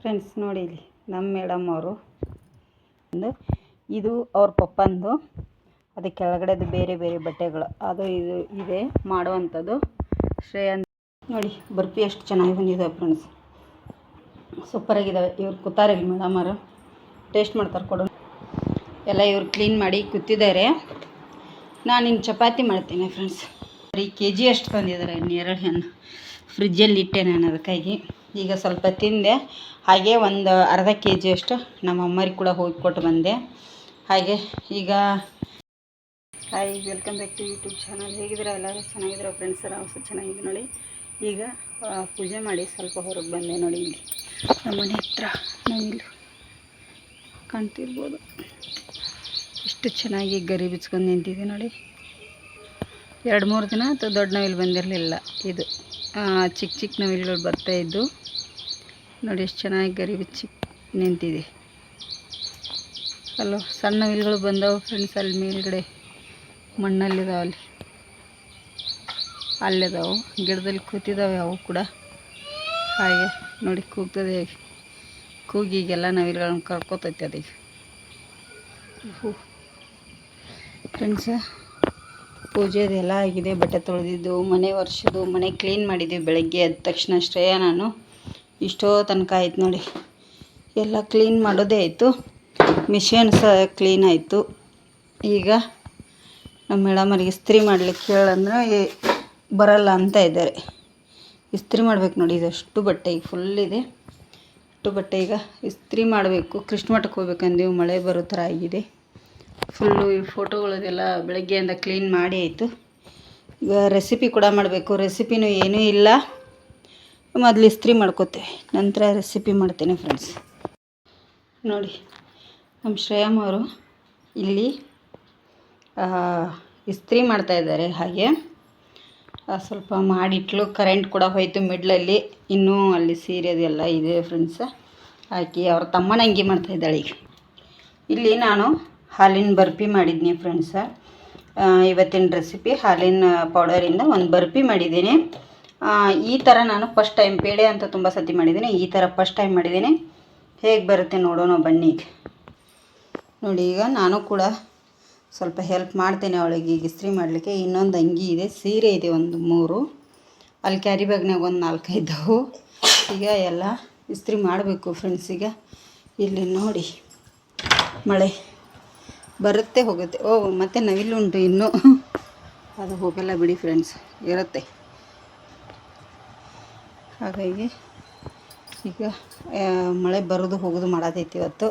Friends ನೋಡಿ ಇಲ್ಲಿ ನಮ್ಮ ಮೇಡಮ್ ಅವರು. ಒಂದು, ಇದು ಅವ್ರ ಪಪ್ಪಂದು. ಅದು ಕೆಳಗಡೆದು ಬೇರೆ ಬೇರೆ ಬಟ್ಟೆಗಳು. ಅದು ಇದು ಇದೆ, ಮಾಡುವಂಥದ್ದು. ಶ್ರೇಯನ್ ನೋಡಿ ಬರ್ಫಿ ಎಷ್ಟು ಚೆನ್ನಾಗಿ ಬಂದಿದ್ದಾವೆ ಫ್ರೆಂಡ್ಸ್ ಸೂಪರಾಗಿದ್ದಾವೆ ಇವ್ರು ಕೂತಾರೆ ಮೇಡಮ್ ಅವರು. ಟೇಸ್ಟ್ ಮಾಡ್ತಾರೆ, ಕೊಡು. ಎಲ್ಲ ಇವ್ರು ಕ್ಲೀನ್ ಮಾಡಿ ಕೂತಿದ್ದಾರೆ. ನಾನು ಇನ್ನು ಚಪಾತಿ ಮಾಡ್ತೀನಿ ಫ್ರೆಂಡ್ಸ್ ಬರೀ ಕೆ ಜಿ ಅಷ್ಟು ತಂದಿದ್ದಾರೆ ನೇರಳೆ ಹಣ್ಣು. ಫ್ರಿಜ್ಜಲ್ಲಿ ಇಟ್ಟೆ ನಾನು ಅದಕ್ಕಾಗಿ ಈಗ ಸ್ವಲ್ಪ ತಿಂದೆ. ಹಾಗೆ ಒಂದು ಅರ್ಧ ಕೆ ಜಿಯಷ್ಟು ನಮ್ಮ ಅಮ್ಮರಿಗೆ ಕೂಡ ಹೋಗಿ ಕೊಟ್ಟು ಬಂದೆ. ಹಾಗೆ ಈಗ hi welcome back to YouTube channel ಹೇಗಿದ್ದೀರಾ ಎಲ್ಲರೂ? ಚೆನ್ನಾಗಿದ್ದೀರಾ ಫ್ರೆಂಡ್ಸ್ ನಾವು ಸಹ ಚೆನ್ನಾಗಿದೆ ನೋಡಿ. ಈಗ ಪೂಜೆ ಮಾಡಿ ಸ್ವಲ್ಪ ಹೊರಗೆ ಬಂದೆ ನೋಡಿ ಇಲ್ಲಿ. ನಮ್ಮ ಮನೆ ಹತ್ರ ನಾವಿಲ್ಲಿ ಕಾಣ್ತಿರ್ಬೋದು. ಎಷ್ಟು ಚೆನ್ನಾಗಿ ಗರಿ ಬಿಚ್ಕೊಂಡು ನಿಂತಿದೆ ನೋಡಿ. ಎರಡು ಮೂರು ದಿನ ಅಥವಾ ದೊಡ್ಡ ನವಿಲು ಬಂದಿರಲಿಲ್ಲ ಇದು. ಚಿಕ್ಕ ಚಿಕ್ಕ ನವಿಲುಗಳು ಬರ್ತಾ ಇದ್ದು ನೋಡಿ ಎಷ್ಟು ಚೆನ್ನಾಗಿ ಗರಿ ಬಿಚ್ಚಿ ನಿಂತಿದೆ. ಅಲ್ಲೋ, ಸಣ್ಣ ನವಿಲುಗಳು ಬಂದವು ಫ್ರೆಂಡ್ಸ್ ಅಲ್ಲಿ ಮೇಲ್ಗಡೆ ಮಣ್ಣಲ್ಲಿದಾವೆ ಅಲ್ಲಿ. ಅಲ್ಲಿದಾವೆ, ಗಿಡದಲ್ಲಿ ಕೂತಿದ್ದಾವೆ ಅವು ಕೂಡ. ಹಾಗೆ ನೋಡಿ ಕೂಗ್ತದೆ ಕೂಗಿ ಈಗೆಲ್ಲ ನವಿಲುಗಳನ್ನು ಕರ್ಕೋತೈತೆ ಅದೀಗ ಫ್ರೆಂಡ್ಸ ಪೂಜೆದೆಲ್ಲ ಆಗಿದೆ, ಬಟ್ಟೆ ತೊಳೆದಿದ್ದು, ಮನೆ ಒರೆಸಿದ್ದು, ಮನೆ ಕ್ಲೀನ್ ಮಾಡಿದ್ದೀವಿ ಬೆಳಗ್ಗೆ ಎದ್ದ ತಕ್ಷಣ. ಶ್ರೇಯ ನಾನು ಇಷ್ಟೋ ತನಕ ಆಯ್ತು ನೋಡಿ. ಎಲ್ಲ ಕ್ಲೀನ್ ಮಾಡೋದೇ ಆಯಿತು. ಮಿಷಿನ್ ಸಹ ಕ್ಲೀನ್ ಆಯಿತು. ಈಗ ನಮ್ಮ ಮೇಡಮರಿಗೆ ಇಸ್ತ್ರಿ ಮಾಡಲಿಕ್ಕೆ ಹೇಳಂದ್ರೆ ಬರಲ್ಲ ಅಂತ ಇದ್ದಾರೆ. ಇಸ್ತ್ರಿ ಮಾಡಬೇಕು ನೋಡಿ, ಇದಷ್ಟು ಬಟ್ಟೆ ಈಗ ಫುಲ್ ಇದೆ. ಅಷ್ಟು ಬಟ್ಟೆ ಈಗ ಇಸ್ತ್ರಿ ಮಾಡಬೇಕು. ಕೃಷ್ಣ ಮಠಕ್ಕೆ ಹೋಗ್ಬೇಕಂದೀವಿ, ಮಳೆ ಬರೋ ಥರ ಆಗಿದೆ. ಫುಲ್ಲು ಈ ಫೋಟೋಗಳದೆಲ್ಲ ಬೆಳಗ್ಗೆಯಿಂದ ಕ್ಲೀನ್ ಮಾಡಿ ಆಯಿತು. ಈಗ ರೆಸಿಪಿ ಕೂಡ ಮಾಡಬೇಕು. ರೆಸಿಪಿನೂ ಏನೂ ಇಲ್ಲ. ಮೊದಲು ಇಸ್ತ್ರಿ ಮಾಡ್ಕೋತೇವೆ ನಂತರ ರೆಸಿಪಿ ಮಾಡ್ತೇನೆ ಫ್ರೆಂಡ್ಸ್ ನೋಡಿ ನಮ್ಮ ಶ್ರೇಯಮ್ ಅವರು ಇಲ್ಲಿ ಇಸ್ತ್ರಿ ಮಾಡ್ತಾ ಇದ್ದಾರೆ ಹಾಗೆ. ಸ್ವಲ್ಪ ಮಾಡಿಟ್ಲು. ಕರೆಂಟ್ ಕೂಡ ಹೋಯಿತು ಮಿಡ್ಲಲ್ಲಿ ಇನ್ನೂ ಅಲ್ಲಿ ಸೀರೆದೆಲ್ಲ ಇದೆ ಫ್ರೆಂಡ್ಸ್ ಹಾಕಿ ಅವ್ರ ತಮ್ಮನ ಅಂಗಿ ಮಾಡ್ತಾ ಇದ್ದಾಳೆ ಈಗ. ಇಲ್ಲಿ ನಾನು ಹಾಲಿನ ಬರ್ಫಿ ಮಾಡಿದ್ನಿ ಫ್ರೆಂಡ್ಸ ಇವತ್ತಿನ ರೆಸಿಪಿ ಹಾಲಿನ ಪೌಡರಿಂದ ಒಂದು ಬರ್ಫಿ ಮಾಡಿದ್ದೀನಿ. ಈ ಥರ ನಾನು ಫಸ್ಟ್ ಟೈಮ್ ಪೇಡೆ ಅಂತ ತುಂಬ ಸತಿ ಮಾಡಿದ್ದೀನಿ. ಈ ಥರ ಫಸ್ಟ್ ಟೈಮ್ ಮಾಡಿದ್ದೀನಿ. ಹೇಗೆ ಬರುತ್ತೆ ನೋಡೋಣ ಬನ್ನಿ ನೋಡಿ, ಈಗ ನಾನು ಕೂಡ ಸ್ವಲ್ಪ ಹೆಲ್ಪ್ ಮಾಡ್ತೇನೆ ಅವಳಿಗೆ ಈಗ ಇಸ್ತ್ರಿ ಮಾಡಲಿಕ್ಕೆ. ಇನ್ನೊಂದು ಅಂಗಿ ಇದೆ, ಸೀರೆ ಇದೆ ಒಂದು ಮೂರು. ಅಲ್ಲಿ ಕ್ಯಾರಿ ಬ್ಯಾಗ್ನಾಗ ಒಂದು ನಾಲ್ಕೈದು ಈಗ ಎಲ್ಲ ಇಸ್ತ್ರಿ ಮಾಡಬೇಕು ಫ್ರೆಂಡ್ಸ್ ಈಗ. ಇಲ್ಲಿ ನೋಡಿ, ಮಳೆ. ಬರುತ್ತೆ ಹೋಗುತ್ತೆ. ಓ, ಮತ್ತೆ ನವಿಲುಂಟು ಇನ್ನೂ. ಅದು ಹೋಗಲ್ಲ ಬಿಡಿ ಫ್ರೆಂಡ್ಸ್ ಇರುತ್ತೆ. ಹಾಗಾಗಿ ಈಗ ಮಳೆ ಬರೋದು ಹೋಗೋದು ಮಾಡೋದೈತಿ ಇವತ್ತು.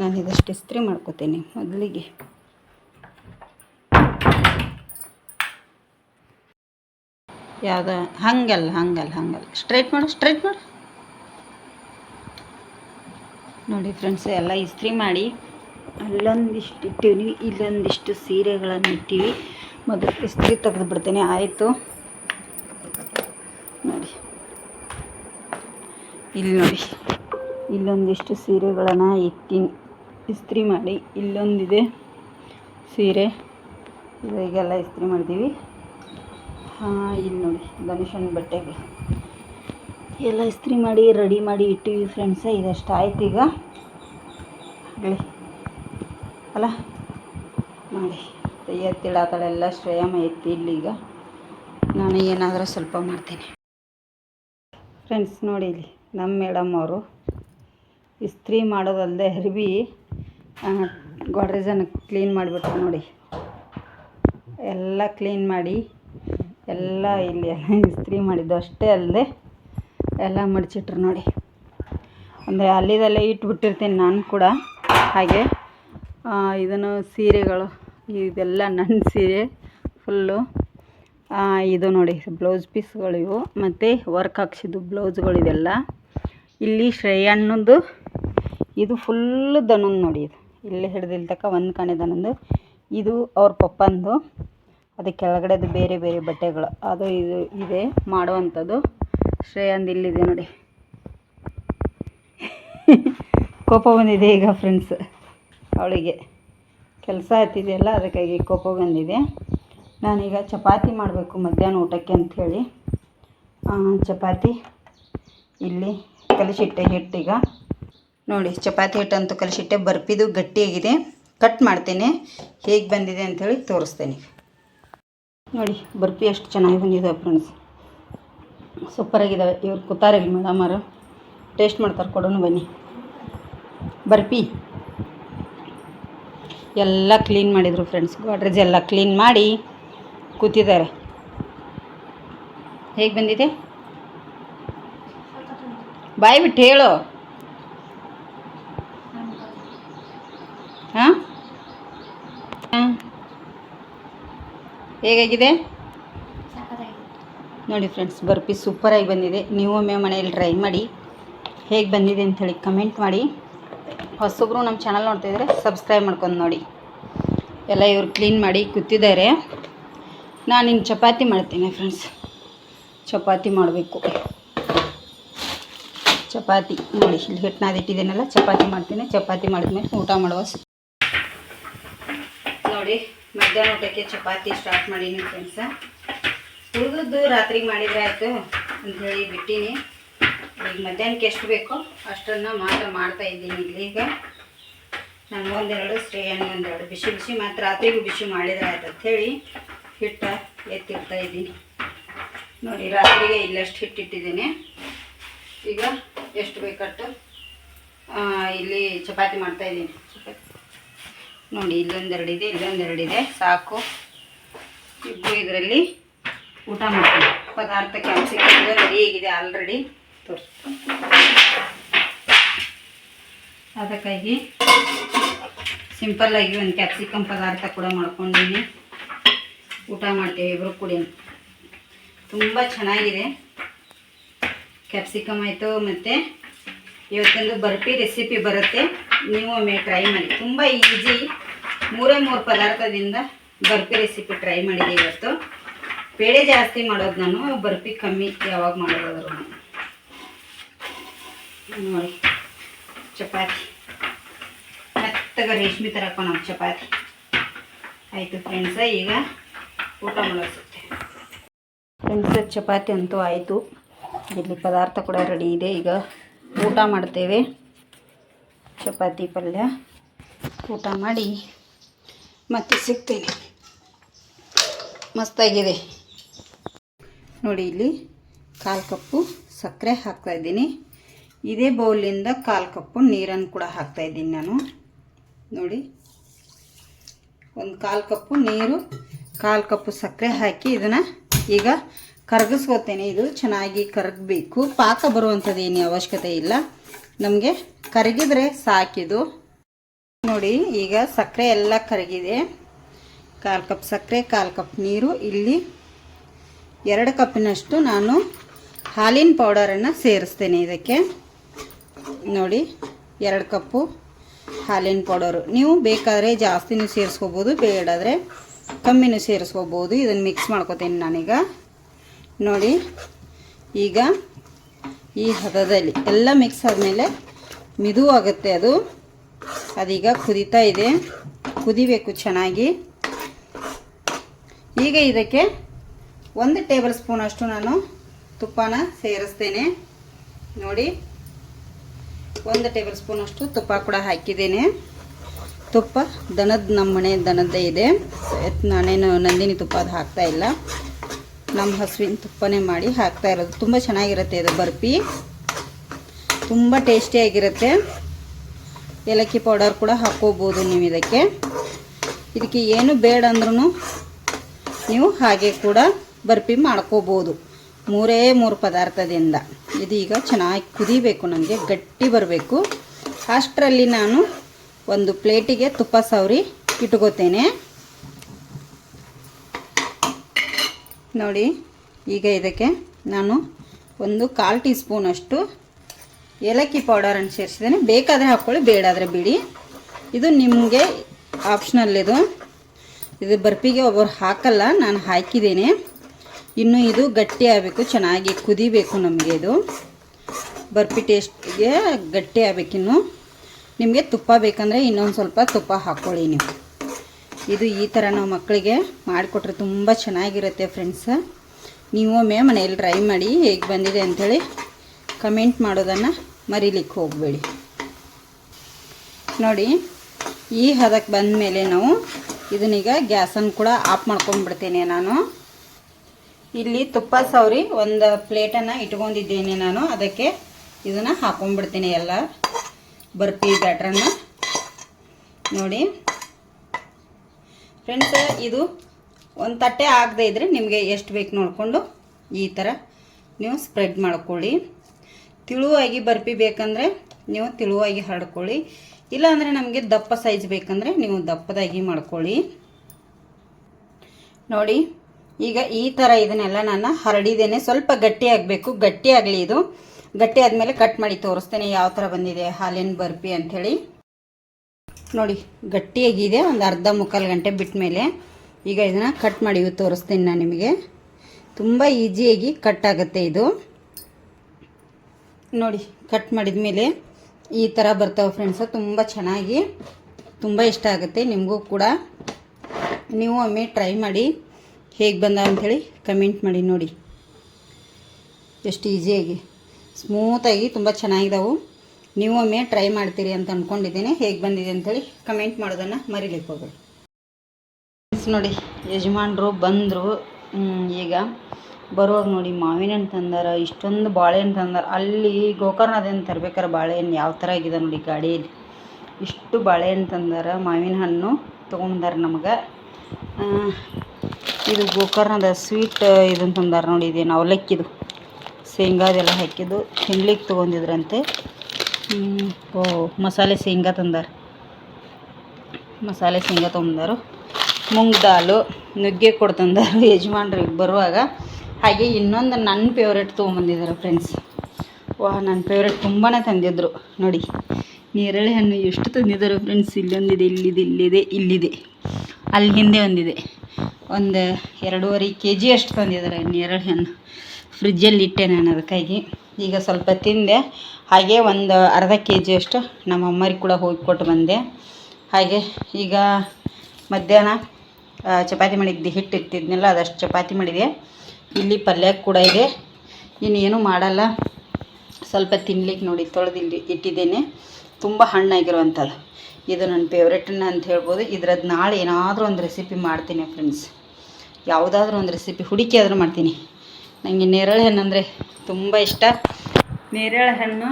ನಾನು ಇದಷ್ಟು ಇಸ್ತ್ರಿ ಮಾಡ್ಕೋತೀನಿ ಮೊದಲಿಗೆ. ಯಾವ್ದ, ಹಂಗಲ್ಲ ಹಂಗಲ್ಲ ಹಂಗಲ್ಲ. ಸ್ಟ್ರೈಟ್ ಮಾಡು ಸ್ಟ್ರೈಟ್ ಮಾಡು. ನೋಡಿ ಫ್ರೆಂಡ್ಸ್ ಎಲ್ಲ ಇಸ್ತ್ರಿ ಮಾಡಿ ಅಲ್ಲೊಂದಿಷ್ಟು ಇಟ್ಟಿವಿ ಇಲ್ಲೊಂದಿಷ್ಟು ಸೀರೆಗಳನ್ನು ಇಟ್ಟೀವಿ ಮೊದಲು ಇಸ್ತ್ರಿ ತೆಗೆದು ಬಿಡ್ತೇನೆ, ಆಯಿತು. ನೋಡಿ. ಇಲ್ಲಿ ನೋಡಿ. ಇಲ್ಲೊಂದಿಷ್ಟು ಸೀರೆಗಳನ್ನು ಇಟ್ಟಿನಿ. ಇಸ್ತ್ರಿ ಮಾಡಿ, ಇಲ್ಲೊಂದಿದೆ ಸೀರೆ. ಇವಾಗೆಲ್ಲ ಇಸ್ತ್ರಿ ಮಾಡಿದ್ದೀವಿ ಹಾಂ, ಇಲ್ಲಿ ನೋಡಿ, ಗಣೇಶನ ಬಟ್ಟೆಗೆ ಎಲ್ಲ ಇಸ್ತ್ರಿ ಮಾಡಿ, ರೆಡಿ ಮಾಡಿ ಇಟ್ಟಿವಿ ಫ್ರೆಂಡ್ಸ ಇದಷ್ಟು ಆಯ್ತು ಈಗ. ಹೇಳಿ ಅಲ್ಲ? ಮಾಡಿ. ಎತ್ತಿಡಾತಳೆಲ್ಲ ಸ್ವಯಂ ಎತ್ತಿ ಇಲ್ಲಿಗ. ನಾನು ಏನಾದರೂ ಸ್ವಲ್ಪ ಮಾಡ್ತೀನಿ. ಫ್ರೆಂಡ್ಸ್ ನೋಡಿ ಇಲ್ಲಿ, ನಮ್ಮ ಮೇಡಮ್ ಅವರು ಇಸ್ತ್ರಿ ಮಾಡೋದಲ್ಲದೆ ಅರ್ಬಿ ಗೋಡ್ರೇಜನ್ನು ಕ್ಲೀನ್ ಮಾಡಿಬಿಟ್ರು ನೋಡಿ. ಎಲ್ಲ ಕ್ಲೀನ್ ಮಾಡಿ, ಎಲ್ಲ ಇಲ್ಲಿ ಎಲ್ಲ ಇಸ್ತ್ರಿ ಮಾಡಿದ್ದು ಅಷ್ಟೇ ಅಲ್ಲದೆ ಎಲ್ಲ ಮಡಚಿಟ್ರು ನೋಡಿ. ಅಂದರೆ ಅಲ್ಲಿದಲ್ಲೇ ಇಟ್ಬಿಟ್ಟಿರ್ತೀನಿ ನಾನು ಕೂಡ. ಹಾಗೆ ಇದನ್ನು ಸೀರೆಗಳು, ಇದೆಲ್ಲ ನನ್ನ ಸೀರೆ ಫುಲ್ಲು. ಇದು ನೋಡಿ, ಬ್ಲೌಸ್ ಇವು. ಮತ್ತು ವರ್ಕ್ ಹಾಕ್ಸಿದ್ದು ಬ್ಲೌಸ್ಗಳು ಇದೆಲ್ಲ. ಇಲ್ಲಿ ಶ್ರೇಯಣ್ಣಂದು ಇದು ಫುಲ್ಲು ದನಂದು ನೋಡಿ ಇದು. ಇಲ್ಲಿ ಹಿಡ್ದಿಲ್ತಕ್ಕ ಒಂದು ಕಣೆ ದನಂದು. ಇದು ಅವ್ರ ಪಪ್ಪಂದು. ಅದು ಕೆಳಗಡೆದು ಬೇರೆ ಬೇರೆ ಬಟ್ಟೆಗಳು. ಅದು ಇದು ಇದೆ ಮಾಡುವಂಥದ್ದು. ಶ್ರೇಯಂದು ಇಲ್ಲಿದೆ ನೋಡಿ. ಕೋಪ ಬಂದಿದೆ ಈಗ ಫ್ರೆಂಡ್ಸ್ ಅವಳಿಗೆ ಕೆಲಸ ಆಯ್ತಿದೆಯಲ್ಲ ಅದಕ್ಕಾಗಿ ಕೋಪ ಬಂದಿದೆ. ನಾನೀಗ ಚಪಾತಿ ಮಾಡಬೇಕು ಮಧ್ಯಾಹ್ನ ಊಟಕ್ಕೆ ಅಂಥೇಳಿ. ಚಪಾತಿ ಇಲ್ಲಿ ಕಲಿಸಿಟ್ಟೆ ಹಿಟ್ಟೀಗ. ನೋಡಿ, ಚಪಾತಿ ಹಿಟ್ಟಂತೂ ಕಲಿಸಿಟ್ಟೆ ಬರ್ಪಿದು ಗಟ್ಟಿಯಾಗಿದೆ. ಕಟ್ ಮಾಡ್ತೇನೆ. ಹೇಗೆ ಬಂದಿದೆ ಅಂಥೇಳಿ ತೋರಿಸ್ತೇನೆ ನೋಡಿ ಬರ್ಫಿ ಅಷ್ಟು ಚೆನ್ನಾಗಿ ಬಂದಿದೆ ಫ್ರೆಂಡ್ಸ್. ಸೂಪರಾಗಿದ್ದಾವೆ ಇವ್ರು ಕೂತಾರಿಲ್ಲ ಅವರು. ಟೇಸ್ಟ್ ಮಾಡ್ತಾರೆ ಕೊಡೋನು ಬನ್ನಿ. ಬರ್ಫಿ ಎಲ್ಲ ಕ್ಲೀನ್ ಮಾಡಿದರು ಫ್ರೆಂಡ್ಸ್ ಗಾಡ್ರೇಜ್ ಎಲ್ಲ ಕ್ಲೀನ್ ಮಾಡಿ ಕೂತಿದ್ದಾರೆ. ಹೇಗೆ ಬಂದಿದೆ? ಬಾಯಿ ಬಿಟ್ಟು ಹೇಳು. ಹಾಂ? ಹಾಂ? ಹೇಗಾಗಿದೆ? ನೋಡಿ ಫ್ರೆಂಡ್ಸ್ ಬರ್ಪಿ ಸೂಪರಾಗಿ ಬಂದಿದೆ. ನೀವು ಒಮ್ಮೆ ಮನೆಯಲ್ಲಿ ಟ್ರೈ ಮಾಡಿ. ಹೇಗೆ ಬಂದಿದೆ ಅಂಥೇಳಿ ಕಮೆಂಟ್ ಮಾಡಿ. ಹೊಸಬ್ರು ನಮ್ಮ ಚಾನಲ್ ನೋಡ್ತಾಯಿದ್ರೆ ಸಬ್ಸ್ಕ್ರೈಬ್ ಮಾಡ್ಕೊಂಡು ನೋಡಿ. ಎಲ್ಲ ಇವರು ಕ್ಲೀನ್ ಮಾಡಿ ಕೂತಿದ್ದಾರೆ. ನಾನು ಇನ್ನು ಚಪಾತಿ ಮಾಡ್ತೀನಿ ಫ್ರೆಂಡ್ಸ್ ಚಪಾತಿ ಮಾಡಬೇಕು. ಚಪಾತಿ ನೋಡಿ, ಇಲ್ಲಿ ಹಿಟ್ಟು ನಾದಿಟ್ಟಿದ್ದೀನಲ್ಲ ಚಪಾತಿ ಮಾಡ್ತೀನಿ. ಚಪಾತಿ ಮಾಡಿದ್ಮೇಲೆ ಊಟ ಮಾಡುವ ನೋಡಿ, ಮಧ್ಯಾಹ್ನ ಊಟಕ್ಕೆ ಚಪಾತಿ ಸ್ಟಾರ್ಟ್ ಮಾಡೀನಿ ಫ್ರೆಂಡ್ಸ ಉಳಿದದ್ದು ರಾತ್ರಿಗೆ ಮಾಡಿದ್ರೆ ಆಯಿತು ಹೇಳಿ ಬಿಟ್ಟೀನಿ. ಈಗ ಮಧ್ಯಾಹ್ನಕ್ಕೆ ಎಷ್ಟು ಬೇಕೋ ಅಷ್ಟನ್ನು ಮಾತ್ರ ಮಾಡ್ತಾ ಇದ್ದೀನಿ ಈಗ. ನಾನು ಒಂದೆರಡು ಶ್ರೇಯಣ್ಣ ಒಂದೆರಡು ಬಿಸಿ ಬಿಸಿ ಮತ್ತು ರಾತ್ರಿಗೂ ಬಿಸಿ ಮಾಡಿದ್ರೆ ಆಯ್ತು ಅಂಥೇಳಿ ಹಿಟ್ಟು ಎತ್ತಿರ್ತಾ ಇದ್ದೀನಿ. ನೋಡಿ, ರಾತ್ರಿಗೆ ಇಲ್ಲಷ್ಟು ಹಿಟ್ಟಿಟ್ಟಿದ್ದೀನಿ. ಈಗ ಎಷ್ಟು ಬೇಕಟ್ಟು? ಇಲ್ಲಿ ಚಪಾತಿ ಮಾಡ್ತಾ ಇದ್ದೀನಿ. ನೋಡಿ ಇಲ್ಲೊಂದೆರಡಿದೆ ಇಲ್ಲೊಂದೆರಡಿದೆ ಸಾಕು. ಇಬ್ಬರು ಇದರಲ್ಲಿ ಊಟ ಮಾಡ್ತೀನಿ. ಪದಾರ್ಥ ಅಂಶಕ್ಕೆ ಆಗಿದೆ ಆಲ್ರೆಡಿ. ತೋರಿಸಿ ಅದಕ್ಕಾಗಿ ಸಿಂಪಲ್ಲಾಗಿ ಒಂದು ಕ್ಯಾಪ್ಸಿಕಮ್ ಪದಾರ್ಥ ಕೂಡ ಮಾಡ್ಕೊಂಡಿನಿ ಊಟ ಮಾಡ್ತೀವಿ ಇಬ್ಬರು ಕೂಡ. ತುಂಬ ಚೆನ್ನಾಗಿದೆ. ಕ್ಯಾಪ್ಸಿಕಮ್ ಆಯಿತು ಮತ್ತು ಇವತ್ತೊಂದು ಬರ್ಫಿ ರೆಸಿಪಿ ಬರುತ್ತೆ. ನೀವು ಒಮ್ಮೆ ಟ್ರೈ ಮಾಡಿ. ತುಂಬ ಈಸಿ. ಮೂರೇ ಮೂರು ಪದಾರ್ಥದಿಂದ ಬರ್ಫಿ ರೆಸಿಪಿ ಟ್ರೈ ಮಾಡಿದ್ದೆ ಇವತ್ತು. ಬೇಳೆ ಜಾಸ್ತಿ ಮಾಡೋದು ನಾನು ಬರ್ಫಿ ಕಮ್ಮಿ ಯಾವಾಗ ಮಾಡೋದಾದ್ರು. ನೋಡಿ ಚಪಾತಿ. ಮೆತ್ತಗ ರೇಷ್ಮೆ ಥರ ನಮ್ಮ ಚಪಾತಿ. ಆಯಿತು ಫ್ರೆಂಡ್ಸ ಈಗ ಊಟ ಮಾಡಿಸುತ್ತೆ ಫ್ರೆಂಡ್ಸ ಚಪಾತಿ ಅಂತೂ ಆಯಿತು. ಇಲ್ಲಿ ಪದಾರ್ಥ ಕೂಡ ರೆಡಿ ಇದೆ. ಈಗ ಊಟ ಮಾಡ್ತೇವೆ. ಚಪಾತಿ ಪಲ್ಯ. ಊಟ ಮಾಡಿ ಮತ್ತೆ ಸಿಗ್ತೇನೆ. ಮಸ್ತಾಗಿದೆ ನೋಡಿ ಇಲ್ಲಿ ಕಾಲು ಕಪ್ಪು, ಸಕ್ಕರೆ ಹಾಕ್ತಾಯಿದ್ದೀನಿ ಇದೇ ಬೌಲಿಂದ ಕಾಲು ಕಪ್ಪು ನೀರನ್ನು ಕೂಡ ಹಾಕ್ತಾಯಿದ್ದೀನಿ ನಾನು. ನೋಡಿ. ಒಂದು ಕಾಲು ಕಪ್ಪು ನೀರು, ಕಾಲು ಕಪ್ಪು ಸಕ್ಕರೆ ಹಾಕಿ ಇದನ್ನು ಈಗ ಕರಗಿಸ್ಕೋತೇನೆ. ಇದು ಚೆನ್ನಾಗಿ ಕರಗಬೇಕು. ಪಾಕ ಬರುವಂಥದ್ದು ಏನು ಅವಶ್ಯಕತೆ ಇಲ್ಲ. ನಮಗೆ ಕರಗಿದ್ರೆ ಸಾಕಿದು ನೋಡಿ, ಈಗ ಸಕ್ಕರೆ ಎಲ್ಲ ಕರಗಿದೆ. ಕಾಲು ಕಪ್ ಸಕ್ಕರೆ, ಕಾಲು ಕಪ್ ನೀರು. ಇಲ್ಲಿ ಎರಡು ಕಪ್ಪಿನಷ್ಟು ನಾನು ಹಾಲಿನ ಪೌಡರನ್ನು ಸೇರಿಸ್ತೇನೆ ಇದಕ್ಕೆ. ನೋಡಿ, ಎರಡು ಕಪ್ಪು ಹಾಲಿನ ಪೌಡರು. ನೀವು ಬೇಕಾದರೆ ಜಾಸ್ತಿನೂ ಸೇರಿಸ್ಕೋಬೋದು, ಬೇಡಾದರೆ ಕಮ್ಮಿನೂ ಸೇರಿಸ್ಕೋಬೋದು. ಇದನ್ನು ಮಿಕ್ಸ್ ಮಾಡ್ಕೋತೀನಿ ನಾನೀಗ. ನೋಡಿ, ಈಗ ಈ ಹದದಲ್ಲಿ ಎಲ್ಲ ಮಿಕ್ಸ್ ಆದಮೇಲೆ ಮಿದು ಆಗುತ್ತೆ ಅದು. ಅದೀಗ ಕುದೀತಾ ಇದೆ. ಕುದಿಬೇಕು ಚೆನ್ನಾಗಿ. ಈಗ ಇದಕ್ಕೆ ಒಂದು ಟೇಬಲ್ ಸ್ಪೂನಷ್ಟು ನಾನು ತುಪ್ಪನ ಸೇರಿಸ್ತೇನೆ. ನೋಡಿ ಒಂದು ಟೇಬಲ್ ಸ್ಪೂನ್ ಅಷ್ಟು ತುಪ್ಪ ಕೂಡ ಹಾಕಿದ್ದೇನೆ. ತುಪ್ಪ ದನದ ನಮ್ಮ ಮನೆ ದನದ್ದೇ ಇದೆ. ನಾನೇನು ನಂದಿನಿ ತುಪ್ಪ ಅದು ಹಾಕ್ತಾ ಇಲ್ಲ. ನಮ್ಮ ಹಸುವಿನ ತುಪ್ಪನೇ ಮಾಡಿ ಹಾಕ್ತಾ ಇರೋದು. ತುಂಬ ಚೆನ್ನಾಗಿರುತ್ತೆ ಇದು ಬರ್ಫಿ ತುಂಬ ಟೇಸ್ಟಿಯಾಗಿರುತ್ತೆ ಏಲಕ್ಕಿ ಪೌಡರ್ ಕೂಡ ಹಾಕ್ಕೋಬೋದು ನೀವು ಇದಕ್ಕೆ. ಇದಕ್ಕೆ ಏನು ಬೇಡ ಅಂದ್ರೂ ನೀವು ಹಾಗೆ ಕೂಡ ಬರ್ಫಿ ಮಾಡ್ಕೋಬೋದು. ಮೂರೇ ಮೂರು ಪದಾರ್ಥದಿಂದ. ಇದೀಗ ಚೆನ್ನಾಗಿ ಕುದಿಬೇಕು ನನಗೆ ಗಟ್ಟಿ ಬರಬೇಕು. ಅಷ್ಟರಲ್ಲಿ ನಾನು ಒಂದು ಪ್ಲೇಟಿಗೆ ತುಪ್ಪ ಸವರಿ ಇಟ್ಕೋತೇನೆ. ನೋಡಿ, ಈಗ ಇದಕ್ಕೆ ನಾನು ಒಂದು ಕಾಲು ಟೀ ಸ್ಪೂನಷ್ಟು ಏಲಕ್ಕಿ ಪೌಡರನ್ನು ಸೇರಿಸಿದ್ದೇನೆ. ಬೇಕಾದರೆ ಹಾಕ್ಕೊಳ್ಳಿ, ಬೇಡಾದರೆ ಬಿಡಿ. ಇದು ನಿಮಗೆ ಆಪ್ಷನಲ್ ಇದು. ಬರ್ಪಿಗೆ ಬರ್ಫಿಗೆ ಒಬ್ಬರು ಹಾಕಲ್ಲ, ನಾನು ಹಾಕಿದ್ದೇನೆ. ಇನ್ನು ಇದು ಗಟ್ಟಿ ಆಗಬೇಕು, ಚೆನ್ನಾಗಿ ಕುದಿಬೇಕು ನಮಗೆ ಇದು. ಬರ್ಫಿ ಟೇಸ್ಟ್ಗೆ ಗಟ್ಟಿ ಆಗಬೇಕಿನ್ನು ನಿಮಗೆ ತುಪ್ಪ ಬೇಕಂದರೆ ಇನ್ನೊಂದು ಸ್ವಲ್ಪ ತುಪ್ಪ ಹಾಕ್ಕೊಳ್ಳಿ ನೀವು. ಇದು ಈ ಥರ ನಾವು ಮಕ್ಕಳಿಗೆ ಮಾಡಿಕೊಟ್ರೆ ತುಂಬ ಚೆನ್ನಾಗಿರುತ್ತೆ ಫ್ರೆಂಡ್ಸ ನೀವು ಒಮ್ಮೆ ಮನೆಯಲ್ಲಿ ಟ್ರೈ ಮಾಡಿ ಹೇಗೆ ಬಂದಿದೆ ಅಂಥೇಳಿ ಕಮೆಂಟ್ ಮಾಡೋದನ್ನು ಮರಿಲಿಕ್ಕೆ ಹೋಗಬೇಡಿ. ನೋಡಿ, ಈ ಹದಕ್ಕೆ ಬಂದ ಮೇಲೆ ನಾವು ಇದನ್ನೀಗ ಗ್ಯಾಸನ್ನು ಕೂಡ ಆಫ್ ಮಾಡ್ಕೊಂಡ್ಬಿಡ್ತೇನೆ ನಾನು. ಇಲ್ಲಿ ತುಪ್ಪ ಸವರಿ ಒಂದು ಪ್ಲೇಟನ್ನು ಇಟ್ಕೊಂಡಿದ್ದೇನೆ ನಾನು. ಅದಕ್ಕೆ ಇದನ್ನು ಹಾಕೊಂಡ್ಬಿಡ್ತೀನಿ ಎಲ್ಲ. ಬರ್ಫಿ ಬ್ಯಾಟ್ರನ್ನು. ನೋಡಿ. ಫ್ರೆಂಡ್ಸ್ ಇದು ಒಂದು ತಟ್ಟೆ ಆಗದೆ ಇದ್ದರೆ ನಿಮಗೆ ಎಷ್ಟು ಬೇಕು ನೋಡಿಕೊಂಡು ಈ ಥರ ನೀವು ಸ್ಪ್ರೆಡ್ ಮಾಡ್ಕೊಳ್ಳಿ. ತಿಳುವಾಗಿ ಬರ್ಫಿ ಬೇಕಂದರೆ ನೀವು ತಿಳುವಾಗಿ ಹರಡ್ಕೊಳ್ಳಿ. ಇಲ್ಲಾಂದರೆ ನಮಗೆ ದಪ್ಪ ಸೈಜ್ ಬೇಕಂದರೆ ನೀವು ದಪ್ಪದಾಗಿ ಮಾಡ್ಕೊಳ್ಳಿ. ನೋಡಿ. ಈಗ ಈ ಥರ ಇದನ್ನೆಲ್ಲ ನಾನು ಹರಡಿದ್ದೇನೆ. ಸ್ವಲ್ಪ ಗಟ್ಟಿ ಆಗಬೇಕು. ಗಟ್ಟಿ ಆಗಲಿ ಇದು. ಗಟ್ಟಿ ಆದಮೇಲೆ ಕಟ್ ಮಾಡಿ ತೋರಿಸ್ತೇನೆ ಯಾವ ಥರ ಬಂದಿದೆ ಹಾಲಿನ ಬರ್ಪಿ ಅಂಥೇಳಿ ನೋಡಿ, ಗಟ್ಟಿಯಾಗಿದೆ. ಒಂದು ಅರ್ಧ ಮುಕ್ಕಾಲು ಗಂಟೆ ಬಿಟ್ಟ ಮೇಲೆ ಈಗ ಇದನ್ನು ಕಟ್ ಮಾಡಿ ತೋರಿಸ್ತೀನಿ ನಾನು ನಿಮಗೆ. ತುಂಬ ಈಸಿಯಾಗಿ ಕಟ್ ಆಗುತ್ತೆ ಇದು. ನೋಡಿ ಕಟ್ ಮಾಡಿದ ಮೇಲೆ ಈ ಥರ ಬರ್ತಾವೆ ಫ್ರೆಂಡ್ಸು ತುಂಬ ಚೆನ್ನಾಗಿ, ತುಂಬ ಇಷ್ಟ ಆಗುತ್ತೆ ನಿಮಗೂ ಕೂಡ. ನೀವು ಒಮ್ಮೆ ಟ್ರೈ ಮಾಡಿ ಹೇಗೆ ಬಂದ ಅಂಥೇಳಿ ಕಮೆಂಟ್ ಮಾಡಿ ನೋಡಿ. ಎಷ್ಟು ಈಸಿಯಾಗಿ. ಸ್ಮೂತಾಗಿ ತುಂಬ ಚೆನ್ನಾಗಿದ್ದಾವೆ ನೀವು ಒಮ್ಮೆ ಟ್ರೈ ಮಾಡ್ತೀರಿ ಅಂತ ಅಂದ್ಕೊಂಡಿದ್ದೀನಿ ಹೇಗೆ ಬಂದಿದೆ ಅಂಥೇಳಿ ಕಮೆಂಟ್ ಮಾಡೋದನ್ನು ಮರಿಲಿಕ್ಕೆ ಹೋಗಬೇಡಿ. ನೋಡಿ, ಯಜಮಾನರು ಬಂದರು. ಈಗ ಬರುವಾಗ ನೋಡಿ ಮಾವಿನ ಹಣ್ಣು ತಂದಾರ, ಇಷ್ಟೊಂದು ಬಾಳೆಹಣ್ಣು ತಂದಾರ. ಅಲ್ಲಿ ಗೋಕರ್ಣದಿಂದ ತರ್ಬೇಕಾರೆ ಬಾಳೆಹಣ್ಣು ಯಾವ ಥರ ಆಗಿದೆ ನೋಡಿ ಗಾಡಿಯಲ್ಲಿ. ಇಷ್ಟು ಬಾಳೆಹಣ್ಣು ತಂದಾರ ಮಾವಿನ ಹಣ್ಣು ತೊಗೊಂಡಾರ ನಮಗೆ. ಇದು ಗೋಕರ್ಣದ ಸ್ವೀಟ್ ಇದನ್ನು ತಂದಾರ ನೋಡಿ ಇದೇನು ಅವಲಕ್ಕಿದು ಶೇಂಗಾದೆಲ್ಲ ಹಾಕಿದ್ದು ತಿನ್ಲಿಕ್ಕೆ ತೊಗೊಂಡಿದ್ರಂತೆ. ಓ, ಮಸಾಲೆ ಶೇಂಗಾ ತಂದಾರ. ಮಸಾಲೆ ಶೇಂಗಾ ತೊಗೊಂಡಾರು. ಮುಂಗ್ ದಾಲು, ನುಗ್ಗೆ ಕೊಡು ತಂದಾರು ಯಜಮಾನ್ರಿಗೆ ಬರುವಾಗ. ಹಾಗೆ ಇನ್ನೊಂದು ನನ್ನ ಫೇವ್ರೇಟ್ ತೊಗೊಂಬಂದಿದ್ದಾರೆ ಫ್ರೆಂಡ್ಸ್ ವಾ ನನ್ನ ಫೇವ್ರೇಟ್ ತುಂಬಾ ತಂದಿದ್ರು. ನೋಡಿ, ನೇರಳೆ ಹಣ್ಣು ಎಷ್ಟು ತಂದಿದ್ದಾರೆ ಫ್ರೆಂಡ್ಸ್ ಇಲ್ಲೊಂದಿದೆ, ಇಲ್ಲಿದೆ ಇಲ್ಲಿದೆ ಇಲ್ಲಿದೆ. ಅಲ್ಲಿ ಹಿಂದೆ ಒಂದಿದೆ. ಒಂದು ಎರಡೂವರೆ ಕೆ ಜಿ ಅಷ್ಟು ತಂದಿದ್ದಾರೆ. ನೇರಳೆ ಹಣ್ಣು ಫ್ರಿಜ್ಜಲ್ಲಿ ಇಟ್ಟೆ ನಾನು ಅದಕ್ಕಾಗಿ. ಈಗ ಸ್ವಲ್ಪ ತಿಂದೆ. ಹಾಗೆ ಒಂದು ಅರ್ಧ ಕೆ ಜಿ ಅಷ್ಟು ನಮ್ಮ ಅಮ್ಮರಿಗೆ ಕೂಡ ಹೋಗಿ ಕೊಟ್ಟು ಬಂದೆ. ಹಾಗೆ ಈಗ ಮಧ್ಯಾಹ್ನ ಚಪಾತಿ ಮಾಡಿದ್ದೆ ಹಿಟ್ಟು ಇಟ್ಟಿದ್ನಲ್ಲ, ಅದಷ್ಟು ಚಪಾತಿ ಮಾಡಿದೆ. ಇಲ್ಲಿ ಪಲ್ಯ ಕೂಡ ಇದೆ. ಇನ್ನೇನು ಮಾಡಲ್ಲ. ಸ್ವಲ್ಪ ತಿನ್ಲಿಕ್ಕೆ ನೋಡಿ ತೊಳೆದು ಇಟ್ಟಿದ್ದೇನೆ. ತುಂಬ ಹಣ್ಣಾಗಿರುವಂಥದ್ದು. ಇದು ನನ್ನ ಫೇವ್ರೆಟನ್ನ ಅಂತ ಹೇಳ್ಬೋದು. ಇದ್ರದ್ದು ನಾಳೆ ಏನಾದರೂ ಒಂದು ರೆಸಿಪಿ ಮಾಡ್ತೀನಿ ಫ್ರೆಂಡ್ಸ್ ಯಾವುದಾದ್ರೂ ಒಂದು ರೆಸಿಪಿ ಹುಡುಕಿ ಆದರೂ ಮಾಡ್ತೀನಿ. ನನಗೆ ನೇರಳೆ ಹಣ್ಣು ಅಂದರೆ ತುಂಬ ಇಷ್ಟ. ನೇರಳೆ ಹಣ್ಣು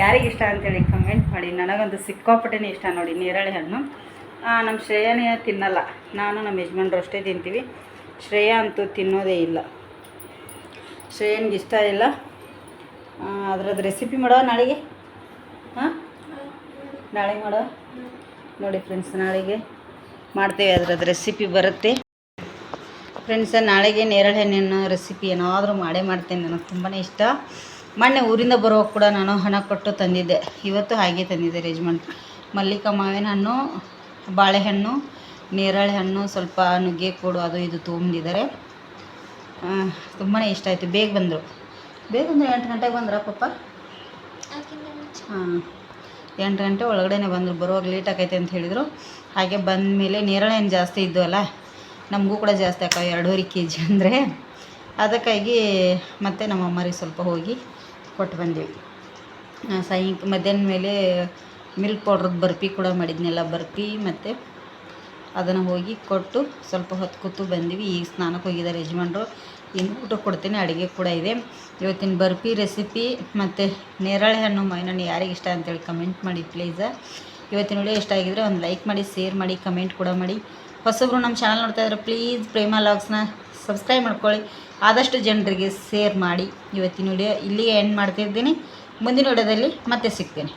ಯಾರಿಗೆ ಇಷ್ಟ ಅಂತೇಳಿ ಕಮೆಂಟ್ ಮಾಡಿ. ನನಗಂತೂ ಸಿಕ್ಕಾಪಟ್ಟೆನೇ ಇಷ್ಟ ನೋಡಿ ನೇರಳೆ ಹಣ್ಣು. ನಮ್ಮ ಶ್ರೇಯನೇ ತಿನ್ನಲ್ಲ. ನಾನು ನಮ್ಮ ಯಜಮಾನ್ರು ಅಷ್ಟೇ ತಿಂತೀವಿ. ಶ್ರೇಯ ಅಂತೂ ತಿನ್ನೋದೇ ಇಲ್ಲ. ಶ್ರೇಯನ್ಗೆ ಇಷ್ಟ ಇಲ್ಲ. ಅದ್ರದ್ದು ರೆಸಿಪಿ ಮಾಡೋ ನಾಳೆಗೆ? ಹಾಂ ನಾಳೆ ಮಾಡೋ? ನೋಡಿ ಫ್ರೆಂಡ್ಸ್ ನಾಳೆಗೆ. ಮಾಡ್ತೇವೆ ಅದ್ರದ್ದು ರೆಸಿಪಿ ಬರುತ್ತೆ. ಫ್ರೆಂಡ್ಸ ನಾಳೆಗೆ ನೇರಳೆ ಹಣ್ಣಿನ ರೆಸಿಪಿ ಏನಾದರೂ ಮಾಡೇ ಮಾಡ್ತೇನೆ ನನಗೆ ತುಂಬಾ ಇಷ್ಟ. ಮೊನ್ನೆ ಊರಿಂದ ಬರುವಾಗ ಕೂಡ ನಾನು ಹಣ ಕೊಟ್ಟು ತಂದಿದ್ದೆ. ಇವತ್ತು ಹಾಗೆ ತಂದಿದ್ದೆ ಯಜಮಾನ್ ಮಲ್ಲಿಕ ಮಾವಿನ ಹಣ್ಣು ಬಾಳೆಹಣ್ಣು ನೇರಳೆ ಹಣ್ಣು ಸ್ವಲ್ಪ ನುಗ್ಗೆ ಕೊಡು ಅದು ಇದು ತೊಗೊಂಡಿದ್ದಾರೆ ತುಂಬಾ ಇಷ್ಟ ಆಯಿತು. ಬೇಗ ಬಂದರು. ಬೇಗ ಬಂದರು ಎಂಟು ಗಂಟೆಗೆ ಬಂದ್ರ ಪಪ್ಪ? ಹಾಂ. ಎಂಟು ಗಂಟೆ ಒಳಗಡೆನೆ ಬಂದರು. ಬರುವಾಗ ಲೇಟ್ ಆಕೈತೆ ಅಂತ ಹೇಳಿದರು. ಹಾಗೆ ಬಂದ ಮೇಲೆ ನೇರಳೆ ಏನು ಜಾಸ್ತಿ ಇದ್ದವಲ್ಲ ನಮಗೂ ಕೂಡ ಜಾಸ್ತಿ ಅಕ್ಕ, ಎರಡೂವರೆ ಕೆ ಜಿ ಅಂದರೆ. ಅದಕ್ಕಾಗಿ ಮತ್ತೆ ನಮ್ಮ ಅಮ್ಮರಿಗೆ ಸ್ವಲ್ಪ ಹೋಗಿ ಕೊಟ್ಟು ಬಂದೀವಿ. ಸಾಯಂಕ, ಮಧ್ಯಾಹ್ನ ಮೇಲೆ ಮಿಲ್ಕ್ ಪೌಡ್ರದ್ದು ಬರ್ಫಿ ಕೂಡ ಮಾಡಿದ್ನೆಲ್ಲ ಬರ್ಫಿ ಮತ್ತು ಅದನ್ನು ಹೋಗಿ ಕೊಟ್ಟು ಸ್ವಲ್ಪ ಹೊತ್ತು ಕೂತು ಬಂದೀವಿ. ಈಗ ಸ್ನಾನಕ್ಕೆ ಹೋಗಿದ್ದಾರೆ ಯಜಮಾನ್ರು. ಊಟ ಕೊಡ್ತೀನಿ, ಅಡುಗೆ ಕೂಡ ಇದೆ. ಇವತ್ತಿನ ಬರ್ಫಿ ರೆಸಿಪಿ ಮತ್ತು ನೇರಳೆ ಹಣ್ಣು ಮೈನಣ್ಣು ಯಾರಿಗೆ ಇಷ್ಟ ಅಂತೇಳಿ ಕಮೆಂಟ್ ಮಾಡಿ ಪ್ಲೀಸ ಇವತ್ತಿನ ವಿಡಿಯೋ ಇಷ್ಟ ಆಗಿದ್ರೆ ಒಂದು ಲೈಕ್ ಮಾಡಿ ಶೇರ್ ಮಾಡಿ ಕಮೆಂಟ್ ಕೂಡ ಮಾಡಿ. ಹೊಸಬ್ರು ನಮ್ಮ ಚಾನಲ್ ನೋಡ್ತಾ ಇದ್ರೆ ಪ್ಲೀಸ್ ಪ್ರೇಮ ಲಾಗ್ಸ್ನ ಸಬ್ಸ್ಕ್ರೈಬ್ ಮಾಡ್ಕೊಳ್ಳಿ. ಆದಷ್ಟು ಜನರಿಗೆ ಶೇರ್ ಮಾಡಿ. ಇವತ್ತಿನ ವಿಡಿಯೋ ಇಲ್ಲಿಗೆ ಎಂಡ್ ಮಾಡ್ತಿದ್ದೀನಿ ಮುಂದಿನ ವಿಡಿಯೋದಲ್ಲಿ ಮತ್ತೆ ಸಿಗ್ತೀನಿ.